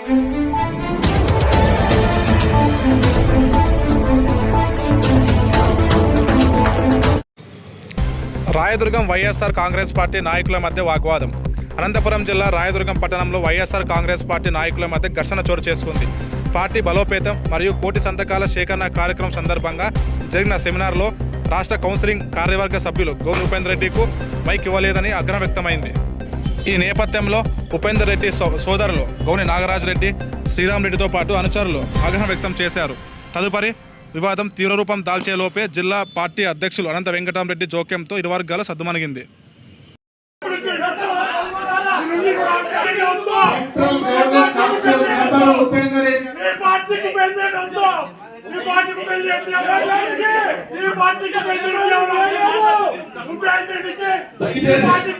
Rayadurgam YSR Congress party నాయకుల మధ్య వాగ్వాదం. అనంతపురం జిల్లా రాయదుర్గం పట్టణంలో వైఎస్ఆర్ కాంగ్రెస్ పార్టీ నాయకుల మధ్య ఘర్షణ చోటు చేసుకుంది. పార్టీ బలోపేతం మరియు కోటి సంతకాల సేకరణ కార్యక్రమం సందర్భంగా జరిగిన సెమినార్లో రాష్ట్ర కౌన్సిలింగ్ కార్యవర్గ సభ్యులు గౌన్ ఉపేందర్ రెడ్డికు మైక్ ఇవ్వలేదని ఆగ్రహం వ్యక్తమైంది. ఈ నేపథ్యంలో ఉపేందర్ రెడ్డి సో- సోదరులు గౌని నాగరాజ్ రెడ్డి శ్రీరామ్ రెడ్డితో పాటు అనుచరులు ఆగ్రహం వ్యక్తం చేశారు తదుపరి వివాదం తీవ్రరూపం దాల్చేలోపే జిల్లా పార్టీ అధ్యక్షులు అనంత వెంకటరామరెడ్డి జోక్యంతో ఇరు వర్గాలు సద్దుమణిగింది ఉపేందర్ రెడ్డి పార్టీకి